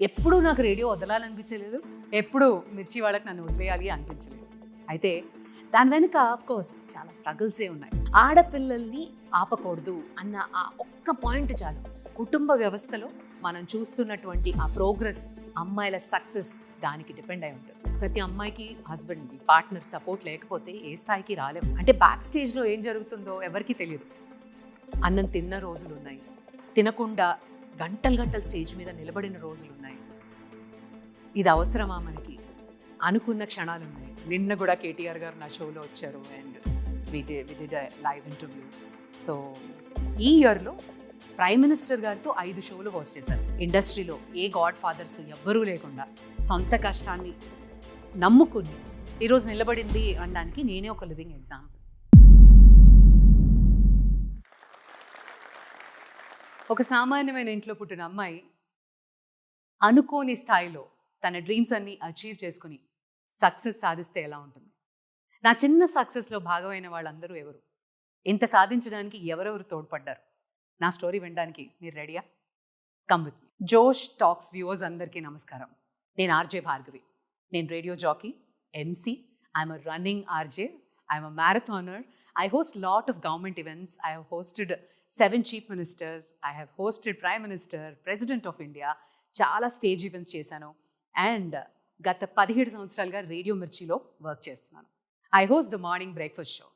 ఎప్పుడూ నాకు రేడియో వదలాలనిపించలేదు. ఎప్పుడూ మిర్చి వాళ్ళకి నన్ను వదిలేయాలి అనిపించలేదు. అయితే దాని వెనుక కోర్స్ చాలా స్ట్రగుల్సే ఉన్నాయి. ఆడపిల్లల్ని ఆపకూడదు అన్న ఆ ఒక్క పాయింట్ చాలు. కుటుంబ వ్యవస్థలో మనం చూస్తున్నటువంటి ఆ ప్రోగ్రెస్ అమ్మాయిల సక్సెస్ దానికి డిపెండ్ అయి ఉంటుంది. ప్రతి అమ్మాయికి హస్బెండ్కి పార్ట్నర్ సపోర్ట్ లేకపోతే ఏ స్థాయికి రాలేము అంటే బ్యాక్ స్టేజ్లో ఏం జరుగుతుందో ఎవరికీ తెలియదు. అన్నం తిన్న రోజులు ఉన్నాయి తినకుండా గంటలు గంటలు స్టేజ్ మీద నిలబడిన రోజులు ఉన్నాయి ఇది అవసరమా మనకి? అనుకున్న క్షణాలు ఉన్నాయి నిన్న కూడా కేటీఆర్ గారు నా షోలో వచ్చారు and we did live interview so ఈ ఇయర్లో ప్రైమ్ మినిస్టర్ గారితో ఐదు షోలు హోస్ట్ చేశారు. ఇండస్ట్రీలో ఏ గాడ్ ఫాదర్స్ ఎవ్వరూ లేకుండా సొంత కష్టాన్ని నమ్ముకుని ఈరోజు నిలబడింది అనడానికి నేనే ఒక లివింగ్ ఎగ్జాంపుల్ ఒక సామాన్యమైన ఇంట్లో పుట్టిన అమ్మాయి అనుకోని స్థాయిలో తన డ్రీమ్స్ అన్ని అచీవ్ చేసుకుని సక్సెస్ సాధిస్తే ఎలా ఉంటుంది? నా చిన్న సక్సెస్లో భాగమైన వాళ్ళందరూ ఎవరు? ఇంత సాధించడానికి ఎవరెవరు తోడ్పడ్డారు? నా స్టోరీ వినడానికి మీరు రెడీయా? Come with Josh Talks viewers అందరికీ నమస్కారం. నేను ఆర్జే భార్గవి. నేను radio jockey MC I'm a running RJ I'm a marathoner I host lot of government events I hosted seven chief ministers I have hosted prime minister president of India చాలా stage events చేశాను. And గత పదిహేడు సంవత్సరాలుగా radio మిర్చిలో work చేస్తున్నాను. I host the morning breakfast show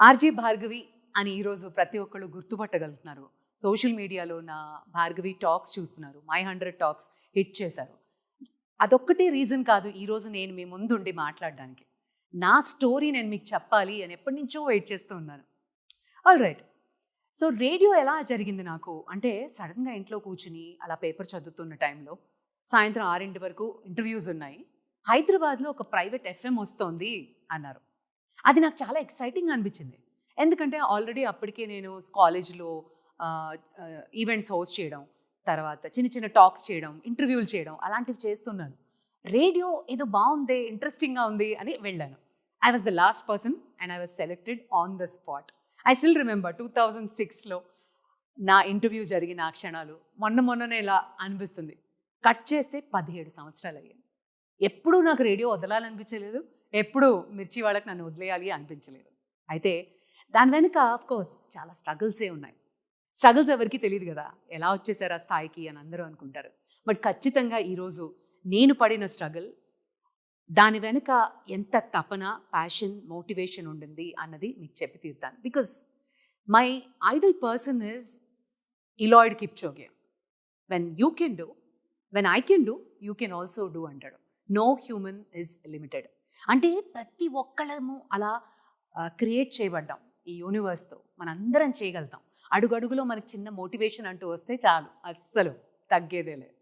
RJ Bhargavi అని ఈరోజు ప్రతి ఒక్కళ్ళు గుర్తుపట్టగలుగుతున్నారు. సోషల్ మీడియాలో నా భార్గవి టాక్స్ చూస్తున్నారు. మై హండ్రెడ్ టాక్స్ హిట్ చేశారు. అదొక్కటే రీజన్ కాదు ఈరోజు నేను మీ ముందుండి మాట్లాడడానికి. నా స్టోరీ నేను మీకు చెప్పాలి అని ఎప్పటి నుంచో వెయిట్ చేస్తూ ఉన్నాను. ఆల్ రైట్ సో రేడియో ఎలా జరిగింది నాకు? అంటే సడన్గా ఇంట్లో కూర్చుని అలా పేపర్ చదువుతున్న టైంలో సాయంత్రం ఆరింటి వరకు ఇంటర్వ్యూస్ ఉన్నాయి. హైదరాబాద్లో ఒక ప్రైవేట్ ఎఫ్ఎం వస్తోంది అన్నారు. అది నాకు చాలా ఎక్సైటింగ్ అనిపించింది. ఎందుకంటే ఆల్రెడీ అప్పటికే నేను కాలేజ్లో ఈవెంట్స్ హోస్ట్ చేయడం తర్వాత చిన్న చిన్న టాక్స్ చేయడం ఇంటర్వ్యూలు చేయడం అలాంటివి చేస్తున్నాను. రేడియో ఏదో బాగుంది ఇంట్రెస్టింగ్గా ఉంది అని వెళ్ళాను. I was the last person and I was selected on the spot. I still remember two thousand సిక్స్లో నా ఇంటర్వ్యూ జరిగిన ఆ క్షణాలు. మొన్న మొన్ననే ఇలా అనిపిస్తుంది. కట్ చేస్తే పదిహేడు సంవత్సరాలు అయ్యాయి ఎప్పుడూ నాకు రేడియో వదలాలనిపించలేదు. ఎప్పుడూ మిర్చి వాళ్ళకి నన్ను వదిలేయాలి అనిపించలేదు. అయితే దాని వెనుక ఆఫ్ కోర్స్ చాలా స్ట్రగుల్సే ఉన్నాయి. స్ట్రగుల్స్ ఎవరికి తెలియదు కదా? ఎలా వచ్చేసారు ఆ స్థాయికి అని అందరూ అనుకుంటారు. బట్ ఖచ్చితంగా ఈరోజు నేను పడిన స్ట్రగుల్ దాని వెనుక ఎంత తపన ప్యాషన్ మోటివేషన్ ఉండింది అన్నది మీకు చెప్పి తీరుతాను. Because my idol person is Eliud Kipchoge when you can do when I can do you can also do అంటాడు నో హ్యూమన్ ఇస్ లిమిటెడ్ అంటే ప్రతి ఒక్కళ్ళము అలా క్రియేట్ చేయబడ్డాం. ఈ యూనివర్స్తో మనందరం చేయగలుగుతాం. అడుగడుగులో మనకి చిన్న మోటివేషన్ అంటూ వస్తే చాలు. అస్సలు తగ్గేదే లేదు.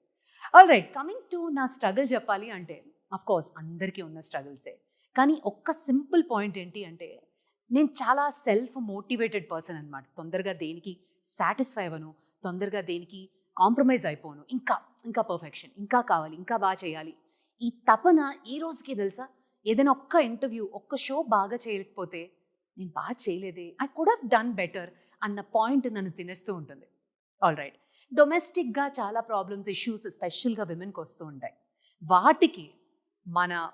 ఆల్ రైట్ కమింగ్ టు నా స్ట్రగుల్ చెప్పాలి అంటే కోర్స్ అందరికీ ఉన్న స్ట్రగుల్సే కానీ ఒక్క సింపుల్ పాయింట్ ఏంటి అంటే నేను చాలా సెల్ఫ్ మోటివేటెడ్ పర్సన్ అనమాట తొందరగా దేనికి సాటిస్ఫై అవ్వను తొందరగా దేనికి కాంప్రమైజ్ అయిపోను. ఇంకా ఇంకా పర్ఫెక్షన్ ఇంకా కావాలి ఇంకా బాగా చేయాలి. ఈ తపన ఈ రోజుకి తెలుసా? ఏదైనా ఒక్క ఇంటర్వ్యూ ఒక్క షో బాగా చేయలేకపోతే నేను బాగా చేయలేదే I could have done better అన్న పాయింట్ నన్ను తినేస్తూ ఉంటుంది. ఆల్ రైట్ డొమెస్టిక్గా చాలా ప్రాబ్లమ్స్ ఇష్యూస్ స్పెషల్గా విమెన్కి వస్తూ ఉంటాయి. వాటికి మన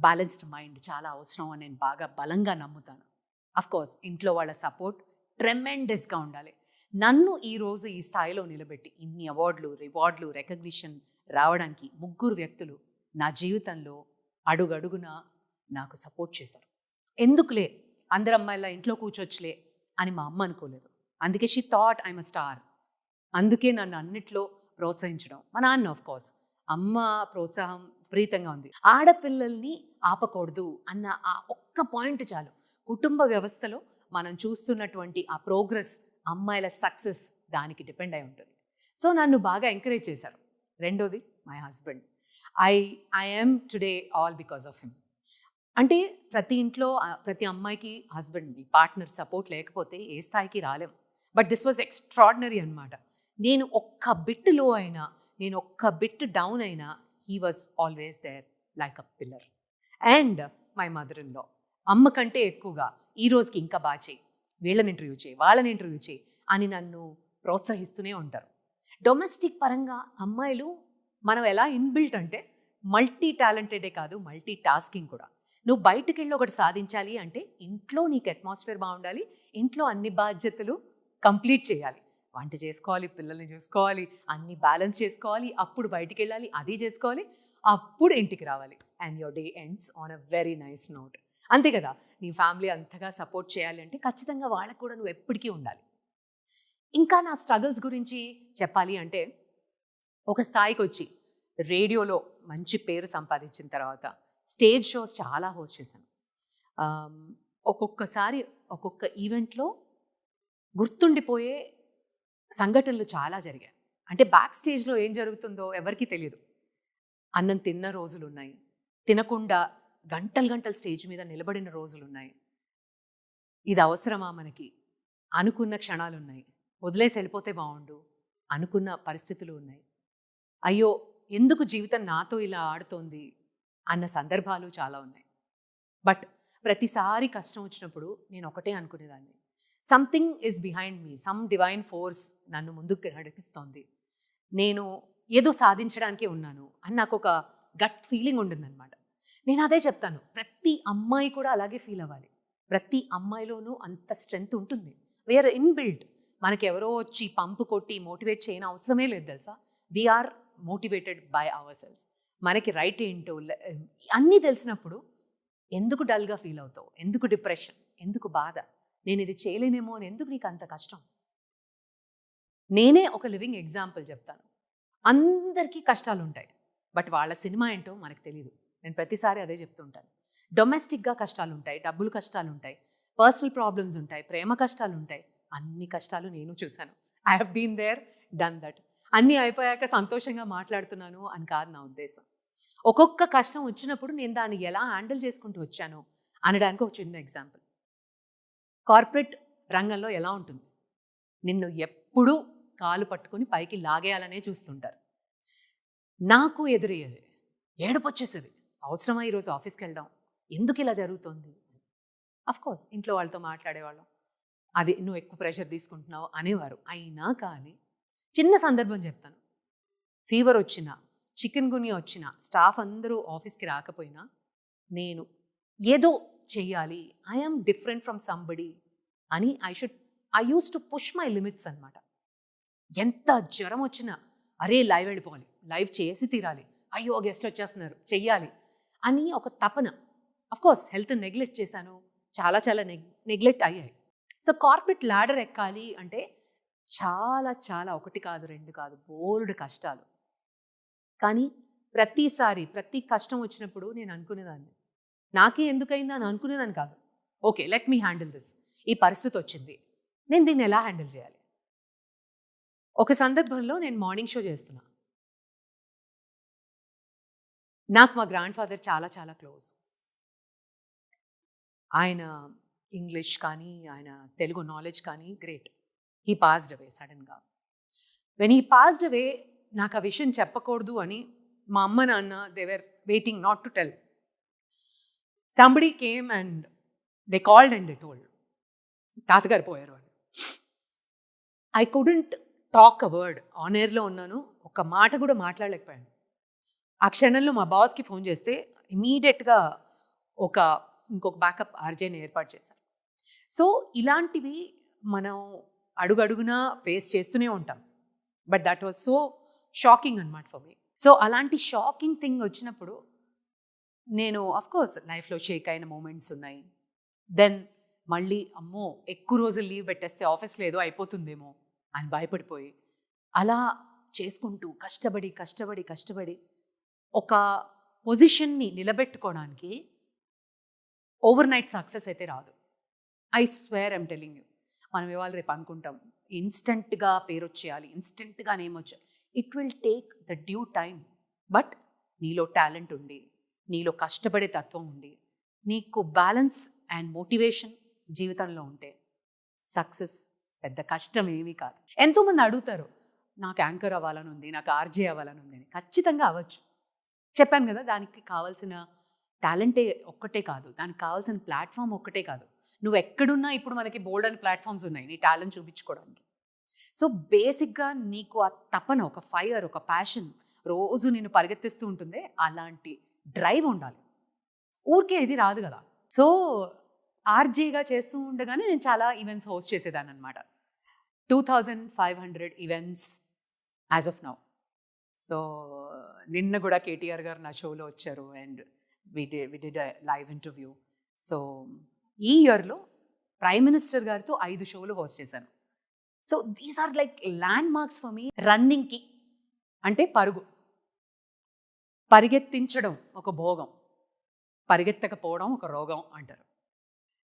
బ్యాలెన్స్డ్ మైండ్ చాలా అవసరం అని నేను బాగా బలంగా నమ్ముతాను. కోర్స్ ఇంట్లో వాళ్ళ సపోర్ట్ ట్రెమెండస్గా ఉండాలి. నన్ను ఈరోజు ఈ స్థాయిలో నిలబెట్టి ఇన్ని అవార్డులు రివార్డులు రికగ్నిషన్ రావడానికి ముగ్గురు వ్యక్తులు నా జీవితంలో అడుగడుగున నాకు సపోర్ట్ చేశారు. ఎందుకులే? అందరు అమ్మాయిల ఇంట్లో కూర్చోచ్చులే అని మా అమ్మ అనుకోలేదు. అందుకే she thought I'm a star అందుకే నన్ను అన్నిట్లో ప్రోత్సహించడం. మా నాన్న ఆఫ్ కోర్స్ అమ్మ ప్రోత్సాహం విపరీతంగా ఉంది. ఆడపిల్లల్ని ఆపకూడదు అన్న ఆ ఒక్క పాయింట్ చాలు. కుటుంబ వ్యవస్థలో మనం చూస్తున్నటువంటి ఆ ప్రోగ్రెస్ అమ్మాయిల సక్సెస్ దానికి డిపెండ్ అయి ఉంటుంది. సో నన్ను బాగా ఎంకరేజ్ చేశారు. రెండోది my husband. I I'm today all because of him. అంటే ప్రతి ఇంట్లో ప్రతి అమ్మాయికి హస్బెండ్ పార్ట్నర్ సపోర్ట్ లేకపోతే ఏ స్థాయికి రాలేం. బట్ దిస్ వాజ్ ఎక్స్ట్రాడినరీ అనమాట నేను ఒక్క బిట్లో అయినా నేను ఒక్క బిట్ డౌన్ అయినా he was always there like a pillar and my mother ఇన్లో అమ్మ కంటే ఎక్కువగా ఈ రోజుకి ఇంకా బాగా చేయి. వీళ్ళని ఇంటర్వ్యూ చేయి వాళ్ళని ఇంటర్వ్యూ చేయి అని నన్ను ప్రోత్సహిస్తూనే ఉంటారు. డొమెస్టిక్ పరంగా అమ్మాయిలు మనం ఎలా ఇన్బిల్ట్ అంటే మల్టీ టాలెంటెడే కాదు మల్టీ టాస్కింగ్ కూడా. నువ్వు బయటకు వెళ్ళి ఒకటి సాధించాలి అంటే ఇంట్లో నీకు అట్మాస్ఫియర్ బాగుండాలి ఇంట్లో అన్ని బాధ్యతలు కంప్లీట్ చేయాలి. వంట చేసుకోవాలి పిల్లల్ని చూసుకోవాలి అన్ని బ్యాలెన్స్ చేసుకోవాలి అప్పుడు బయటికి వెళ్ళాలి అది చేసుకోవాలి అప్పుడు ఇంటికి రావాలి. And your day ends on a very nice note అంతే కదా? నీ ఫ్యామిలీ అంతగా సపోర్ట్ చేయాలి అంటే ఖచ్చితంగా వాళ్ళకు కూడా నువ్వు ఎప్పటికీ ఉండాలి. ఇంకా నా స్ట్రగుల్స్ గురించి చెప్పాలి అంటే ఒక స్థాయికి వచ్చి రేడియోలో మంచి పేరు సంపాదించిన తర్వాత స్టేజ్ షోస్ చాలా హోస్ట్ చేశాను. ఒక్కొక్కసారి ఒక్కొక్క ఈవెంట్లో గుర్తుండిపోయే సంఘటనలు చాలా జరిగాయి. అంటే బ్యాక్ స్టేజ్లో ఏం జరుగుతుందో ఎవరికీ తెలియదు అన్నం తిన్న రోజులు ఉన్నాయి తినకుండా గంటలు గంటలు స్టేజ్ మీద నిలబడిన రోజులు ఉన్నాయి ఇది అవసరమా మనకి? అనుకున్న క్షణాలు ఉన్నాయి వదిలేసి వెళ్ళిపోతే బాగుండు అనుకున్న పరిస్థితులు ఉన్నాయి. అయ్యో ఎందుకు జీవితం నాతో ఇలా ఆడుతోంది? అన్న సందర్భాలు చాలా ఉన్నాయి. బట్ ప్రతిసారి కష్టం వచ్చినప్పుడు నేను ఒకటే అనుకునేదాన్ని. Something is behind me some divine force నన్ను ముందుకు నడిపిస్తోంది. నేను ఏదో సాధించడానికే ఉన్నాను అని నాకు ఒక గట్ ఫీలింగ్ ఉంటుందన్నమాట. నేను అదే చెప్తాను. ప్రతి అమ్మాయి కూడా అలాగే ఫీల్ అవ్వాలి. ప్రతి అమ్మాయిలోనూ అంత స్ట్రెంగ్త్ ఉంటుంది. వీఆర్ ఇన్బిల్డ్ మనకి ఎవరో వచ్చి పంపు కొట్టి మోటివేట్ చేయని అవసరమే లేదు తెలుసా? We are motivated by our selves మనకి రైట్ ఏంటో అన్నీ తెలిసినప్పుడు ఎందుకు డల్గా ఫీల్ అవుతావు? ఎందుకు డిప్రెషన్ ఎందుకు బాధ? నేను ఇది చేయలేనేమో అని ఎందుకు నీకు అంత కష్టం? నేనే ఒక లివింగ్ ఎగ్జాంపుల్ చెప్తాను. అందరికీ కష్టాలు ఉంటాయి బట్ వాళ్ళ సినిమా ఏంటో మనకు తెలియదు నేను ప్రతిసారి అదే చెప్తుంటాను. డొమెస్టిక్గా కష్టాలు ఉంటాయి డబ్బులు కష్టాలు ఉంటాయి పర్సనల్ ప్రాబ్లమ్స్ ఉంటాయి ప్రేమ కష్టాలు ఉంటాయి అన్ని కష్టాలు నేను చూశాను. I have been there done that. అన్నీ అయిపోయాక సంతోషంగా మాట్లాడుతున్నాను అని కాదు నా ఉద్దేశం. ఒక్కొక్క కష్టం వచ్చినప్పుడు నేను దాన్ని ఎలా హ్యాండిల్ చేసుకుంటూ వచ్చాను అనడానికి ఒక చిన్న ఎగ్జాంపుల్. కార్పొరేట్ రంగంలో ఎలా ఉంటుంది? నిన్ను ఎప్పుడూ కాలు పట్టుకొని పైకి లాగేయాలనే చూస్తుంటారు. నాకు ఎదురయ్యేది ఏడుపు వచ్చేసేది అవసరమా ఈరోజు ఆఫీస్కి వెళ్దాం? ఎందుకు ఇలా జరుగుతుంది? కోర్స్ ఇంట్లో వాళ్ళతో మాట్లాడేవాళ్ళం. అది నువ్వు ఎక్కువ ప్రెషర్ తీసుకుంటున్నావు అనేవారు. అయినా కానీ చిన్న సందర్భం చెప్తాను. ఫీవర్ వచ్చినా చికెన్ గునియా వచ్చినా స్టాఫ్ అందరూ ఆఫీస్కి రాకపోయినా నేను ఏదో చెయ్యాలి ఐఎమ్ డిఫరెంట్ ఫ్రమ్ సంబడి అని I should I use to push my limits అనమాట ఎంత జ్వరం వచ్చినా అరే లైవ్ వెళ్ళిపోవాలి. లైవ్ చేసి తీరాలి. అయ్యో గెస్ట్ వచ్చేస్తున్నారు. చెయ్యాలి. అని ఒక తపన. కోర్స్ హెల్త్ నెగ్లెక్ట్ చేశాను. చాలా చాలా నెగ్ నెగ్లెక్ట్ అయ్యాయి. సో కార్పొరేట్ లాడర్ ఎక్కాలి అంటే చాలా చాలా ఒకటి కాదు రెండు కాదు బోల్డ్ కష్టాలు. కానీ ప్రతిసారి ప్రతి కష్టం వచ్చినప్పుడు నేను అనుకునేదాన్ని. నాకే ఎందుకైంది అని అనుకునేదాన్ని కాదు. Okay let me handle this ఈ పరిస్థితి వచ్చింది. నేను దీన్ని ఎలా హ్యాండిల్ చేయాలి? ఒక సందర్భంలో నేను మార్నింగ్ షో చేస్తున్నా. నాకు మా గ్రాండ్ ఫాదర్ చాలా చాలా క్లోజ్ ఆయన ఇంగ్లీష్ కానీ ఆయన తెలుగు నాలెడ్జ్ కానీ గ్రేట్ హీ పాస్డ్ అవే సడన్గా వెన్ హీ పాస్డ్ అవే నాకు ఆ విషయం చెప్పకూడదు అని మా అమ్మ నాన్న they were waiting not to tell somebody came and they called and they told తాతగారు పోయారు అని I couldn't talk a word on ఎయిర్లో ఉన్నాను. ఒక మాట కూడా మాట్లాడలేకపోయాను. ఆ క్షణంలో మా బాస్కి ఫోన్ చేస్తే ఇమీడియట్గా ఒక ఇంకొక బ్యాకప్ ఆర్జేని ఏర్పాటు చేశారు. సో ఇలాంటివి మనం అడుగడుగునా ఫేస్ చేస్తూనే ఉంటాం. But that was so shocking అనమాట ఫర్ మీ. సో అలాంటి షాకింగ్ థింగ్ వచ్చినప్పుడు నేను కోర్స్ లైఫ్లో షేక్ అయిన మూమెంట్స్ ఉన్నాయి. దెన్ మళ్ళీ అమ్మో ఎక్కువ రోజులు లీవ్ పెట్టేస్తే ఆఫీస్లో ఏదో అయిపోతుందేమో అని భయపడిపోయి అలా చేసుకుంటూ కష్టపడి కష్టపడి కష్టపడి ఒక పొజిషన్ని నిలబెట్టుకోవడానికి ఓవర్ నైట్ సక్సెస్ అయితే రాదు. I swear I'm telling you మనం ఇవాళ రేపు అనుకుంటాం. ఇన్స్టెంట్గా పేరు వచ్చేయాలి ఇన్స్టెంట్గా నేమ్ వచ్చేయాలి it will take the due time but నీలో టాలెంట్ ఉండి నీలో కష్టపడే తత్వం ఉండి నీకు బ్యాలెన్స్ అండ్ మోటివేషన్ జీవితంలో ఉంటే సక్సెస్ పెద్ద కష్టం ఏమీ కాదు. ఎంతోమంది అడుగుతారు నాకు యాంకర్ అవ్వాలని ఉంది నాకు ఆర్జే అవ్వాలని ఉంది అని. ఖచ్చితంగా అవ్వచ్చు. చెప్పాను కదా దానికి కావాల్సిన టాలెంటే ఒక్కటే కాదు దానికి కావాల్సిన ప్లాట్ఫామ్ ఒక్కటే కాదు. నువ్వు ఎక్కడున్నా ఇప్పుడు మనకి బోల్డ్ అని ప్లాట్ఫామ్స్ ఉన్నాయి నీ టాలెంట్ చూపించుకోవడానికి. సో బేసిక్గా నీకు ఆ తపన ఒక ఫైర్ ఒక ప్యాషన్ రోజు నేను పరిగెత్తిస్తూ ఉంటుంది అలాంటి డ్రైవ్ ఉండాలి. ఊరికే ఇది రాదు కదా. సో ఆర్జీగా చేస్తూ ఉండగానే నేను చాలా ఈవెంట్స్ హోస్ట్ చేసేదాన్ని అనమాట two thousand five hundred events as of now. So నిన్న కూడా కేటీఆర్ గారు నా షోలో వచ్చారు and we D we did live interview. So ఈ ఇయర్లో ప్రైమ్ మినిస్టర్ గారితో ఐదు షోలు హోస్ట్ చేశాను. So these are like landmarks for me రన్నింగ్కి. అంటే పరుగు. పరిగెత్తించడం ఒక భోగం. పరిగెత్తకపోవడం ఒక రోగం అంటారు.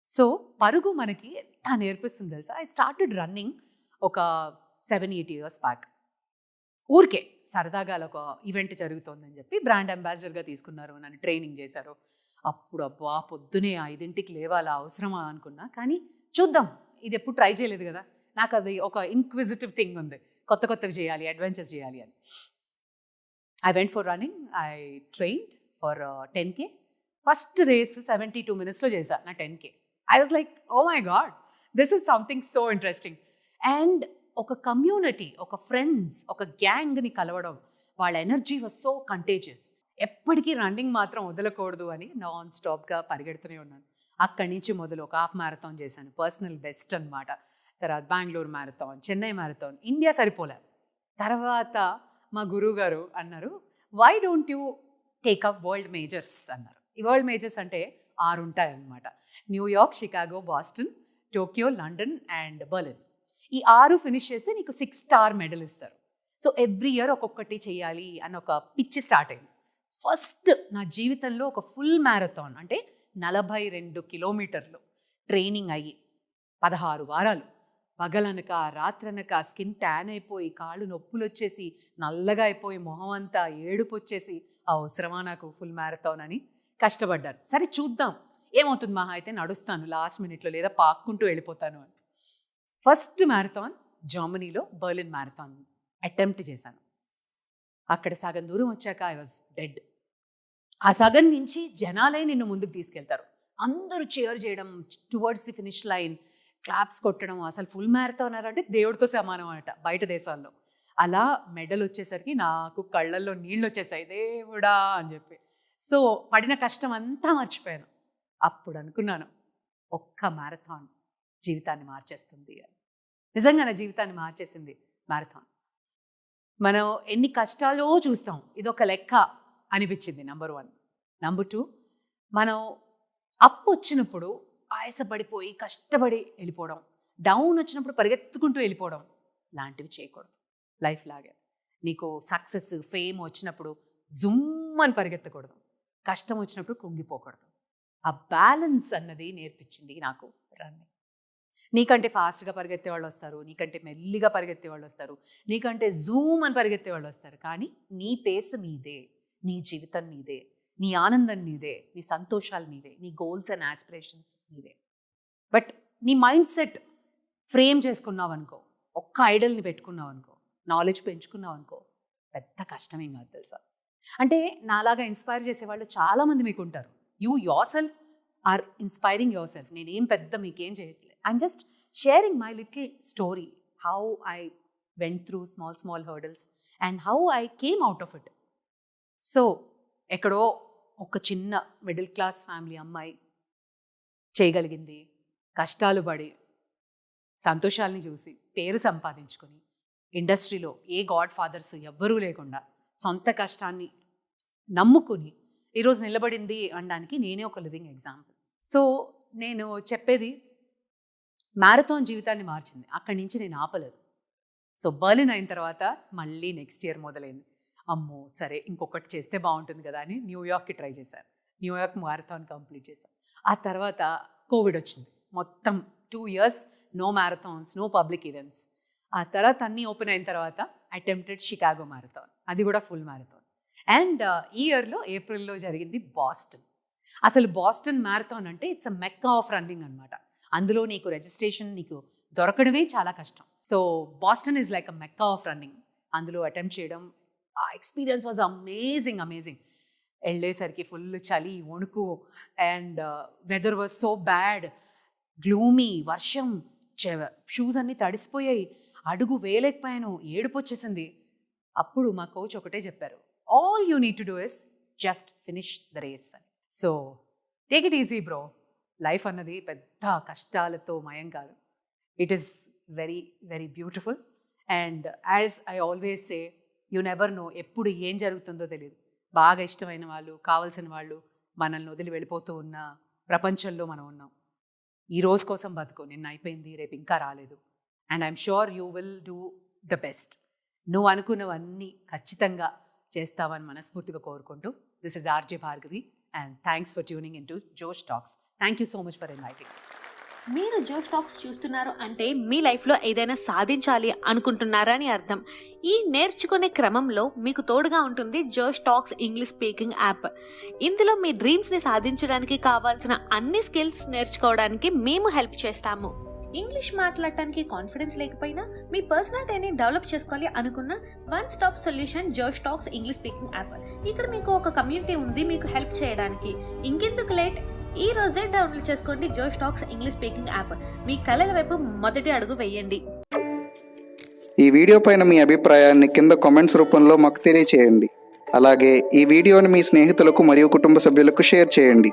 సో పరుగు మనకి ఎంత నేర్పిస్తుంది తెలుసా? ఐ స్టార్టెడ్ రన్నింగ్ ఒక సెవెన్ ఎయిట్ ఇయర్స్ బ్యాక్ ఊరికే సరదాగా ఒక ఈవెంట్ జరుగుతోందని చెప్పి బ్రాండ్ అంబాసిడర్గా తీసుకున్నారు నన్ను ట్రైనింగ్ చేశారు. అప్పుడు అబ్బా పొద్దునే ఐదింటికి లేవాలా అవసరమా అనుకున్నా. కానీ చూద్దాం ఇది ఎప్పుడు ట్రై చేయలేదు కదా. నాకు అది ఒక ఇన్క్విజిటివ్ థింగ్ ఉంది. కొత్త కొత్తవి చేయాలి అడ్వెంచర్స్ చేయాలి అని. I went for running I trained for ten K first race seventy two మినిట్స్లో చేశా నా ten K I was like oh my God this is something so interesting and ఒక కమ్యూనిటీ ఒక ఫ్రెండ్స్ ఒక గ్యాంగ్ని కలవడం వాళ్ళ ఎనర్జీ వాజ్ సో కంటేజియస్ ఎప్పటికీ రన్నింగ్ మాత్రం వదలకూడదు అని నాన్ స్టాప్గా పరిగెడుతూనే ఉన్నాను. అక్కడి నుంచి మొదలు ఒక హాఫ్ మ్యారథాన్ చేశాను. పర్సనల్ బెస్ట్ అనమాట తర్వాత Bengaluru marathon Chennai marathon India సరిపోలే. తర్వాత మా గురువు గారు అన్నారు why don't you take up world majors అన్నారు. ఈ వరల్డ్ మేజర్స్ అంటే ఆరు ఉంటాయన్నమాట New York Chicago Boston Tokyo London and Berlin ఈ ఆరు ఫినిష్ చేస్తే నీకు సిక్స్ స్టార్ మెడల్ ఇస్తారు. సో ఎవ్రీ ఇయర్ ఒక్కొక్కటి చేయాలి అని ఒక పిచ్చి స్టార్ట్ అయింది. ఫస్ట్ నా జీవితంలో ఒక ఫుల్ మ్యారథాన్ అంటే నలభై రెండు కిలోమీటర్లు ట్రైనింగ్ అయ్యి పదహారు వారాలు పగలనక రాత్రనక స్కిన్ ట్యాన్ అయిపోయి కాళ్ళు నొప్పులు వచ్చేసి నల్లగా అయిపోయి మొహం అంతా ఏడుపు వచ్చేసి అవసరమా నాకు ఫుల్ మ్యారథాన్ అని కష్టపడ్డాను సరే చూద్దాం. ఏమవుతుంది మహా? అయితే నడుస్తాను లాస్ట్ మినిట్లో లేదా పాక్కుంటూ వెళ్ళిపోతాను అని. ఫస్ట్ మ్యారథాన్ జర్మనీలో బర్లిన్ మ్యారథాన్ అటెంప్ట్ చేశాను. అక్కడ సగం దూరం వచ్చాక ఐ వాజ్ డెడ్. ఆ సగం నుంచి జనాలే నిన్ను ముందుకు తీసుకెళ్తారు. అందరూ చేర్ చేయడం towards the finish line claps కొట్టడం అసలు ఫుల్ మ్యారథాన్ అంటే దేవుడితో సమానం అనట బయట దేశాల్లో. అలా మెడల్ వచ్చేసరికి నాకు కళ్ళల్లో నీళ్ళు వచ్చేసాయి దేవుడా అని చెప్పి. సో పడిన కష్టం అంతా మర్చిపోయాను. అప్పుడు అనుకున్నాను ఒక్క మ్యారథాన్ జీవితాన్ని మార్చేస్తుంది అని. నిజంగా నా జీవితాన్ని మార్చేసింది మ్యారథాన్ మనం ఎన్ని కష్టాలో చూస్తాం ఇదొక లెక్క అనిపించింది నెంబర్ వన్. నంబర్ టూ మనం అప్పు వచ్చినప్పుడు ఆయాసపడిపోయి కష్టపడి వెళ్ళిపోవడం డౌన్ వచ్చినప్పుడు పరిగెత్తుకుంటూ వెళ్ళిపోవడం లాంటివి చేయకూడదు. లైఫ్ లాగే. నీకు సక్సెస్ ఫేమ్ వచ్చినప్పుడు జుమ్ అని పరిగెత్తకూడదు. కష్టం వచ్చినప్పుడు కుంగిపోకూడదు. ఆ బ్యాలెన్స్ అన్నది నేర్పించింది నాకు రన్నింగ్ నీకంటే ఫాస్ట్గా పరిగెత్తే వాళ్ళు వస్తారు నీకంటే మెల్లిగా పరిగెత్తే వాళ్ళు వస్తారు నీకంటే జూమ్ అని పరిగెత్తే వాళ్ళు వస్తారు. కానీ నీ పేస్ నీదే నీ జీవితం నీదే నీ ఆనందం నీదే నీ సంతోషాలు నీవే నీ గోల్స్ అండ్ ఆస్పిరేషన్స్ నీవే బట్ నీ మైండ్ సెట్ ఫ్రేమ్ చేసుకున్నావు అనుకో ఒక్క ఐడల్ని పెట్టుకున్నావు అనుకో నాలెడ్జ్ పెంచుకున్నావు అనుకో పెద్ద కష్టమేం కాదు తెలుసా? అంటే నాలాగా ఇన్స్పైర్ చేసేవాళ్ళు చాలామంది మీకు ఉంటారు you yourself are inspiring yourself నేనేం పెద్ద మీకేం చేయట్లేదు I'm just sharing my little story how I went through small small hurdles and how I came out of it so ఎక్కడో ఒక చిన్న మిడిల్ క్లాస్ ఫ్యామిలీ అమ్మాయి చేయగలిగింది. కష్టాలు పడి సంతోషాలని చూసి పేరు సంపాదించుకొని ఇండస్ట్రీలో ఏ గాడ్ ఫాదర్స్ ఎవ్వరూ లేకుండా సొంత కష్టాన్ని నమ్ముకుని ఈరోజు నిలబడింది అనడానికి నేనే ఒక లివింగ్ ఎగ్జాంపుల్. సో నేను చెప్పేది మ్యారథాన్ జీవితాన్ని మార్చింది. అక్కడి నుంచి నేను ఆపలేదు. సో బర్లిన్ అయిన తర్వాత మళ్ళీ నెక్స్ట్ ఇయర్ మొదలైంది. అమ్మో సరే ఇంకొకటి చేస్తే బాగుంటుంది కదా అని న్యూయార్క్కి ట్రై చేశాను న్యూయార్క్ మ్యారథాన్ కంప్లీట్ చేశాను ఆ తర్వాత కోవిడ్ వచ్చింది. మొత్తం two years no marathons no public events. ఆ తర్వాత అన్నీ ఓపెన్ అయిన తర్వాత అటెంప్టెడ్ షికాగో మ్యారథాన్. అది కూడా ఫుల్ మ్యారథాన్. అండ్ ఈ ఇయర్లో ఏప్రిల్లో జరిగింది బాస్టన్. అసలు బాస్టన్ మ్యారథాన్ అంటే it's a Mecca of running అనమాట అందులో నీకు రిజిస్ట్రేషన్ నీకు దొరకడమే చాలా కష్టం. So Boston is like a Mecca of running. అందులో అటెంప్ట్ చేయడం ఆ ఎక్స్పీరియన్స్ వాజ్ అమేజింగ్ అమేజింగ్. వెళ్ళేసరికి ఫుల్ చలి వణుకు and weather was so bad gloomy వర్షం షూస్ అన్నీ తడిసిపోయాయి. అడుగు వేయలేకపోయాను ఏడుపు వచ్చేసింది. అప్పుడు మా కోచ్ ఒకటే చెప్పారు all you need to do is just finish the race so take it easy bro life అన్నది పెద్ద కష్టాలతో మయం కాదు. It is very very beautiful and as I always say you never know ఎప్పుడు ఏం జరుగుతుందో తెలియదు బాగా ఇష్టమైన వాళ్ళు కావాల్సిన వాళ్ళు మనల్ని వదిలి వెళ్ళిపోతూ ఉన్న ప్రపంచంలో మనం ఉన్నాం. ఈ రోజు కోసం బతుకో నిన్న అయిపోయింది రేపు ఇంకా రాలేదు. And I'm sure you will do the best. నువ్వు అనుకున్నవన్నీ ఖచ్చితంగా చేస్తావని మనస్ఫూర్తిగా కోరుకుంటూ this is RJ Bhargavi and thanks for tuning in to Josh Talks. Thank you so much for inviting. మీరు జోష్ టాక్స్ చూస్తున్నారు అంటే మీ లైఫ్లో ఏదైనా సాధించాలి అనుకుంటున్నారని అర్థం. ఈ నేర్చుకునే క్రమంలో మీకు తోడుగా ఉంటుంది Josh Talks English speaking app. ఇందులో మీ డ్రీమ్స్ని సాధించడానికి కావాల్సిన అన్ని స్కిల్స్ నేర్చుకోవడానికి మేము హెల్ప్ చేస్తాము. ఇంగ్లీష్ మాట్లాడటానికి కాన్ఫిడెన్స్ లేకపోయినా మీ పర్సనాలిటీని డెవలప్ చేసుకోవాలి అనుకున్న one stop solution Josh Talks English speaking app. ఇక్కడ మీకు ఒక కమ్యూనిటీ ఉంది మీకు హెల్ప్ చేయడానికి. ఇంకెందుకు లేట్? ఈ రోజే డౌన్లోడ్ చేసుకోండి Josh Talks English speaking app. మీ కళల వైపు మొదటి అడుగు వేయండి. ఈ వీడియో పైన మీ అభిప్రాయాన్ని కింద కామెంట్స్ రూపంలో మాకు తెలియచేయండి. అలాగే ఈ వీడియోని మీ స్నేహితులకు మరియు కుటుంబ సభ్యులకు షేర్ చేయండి.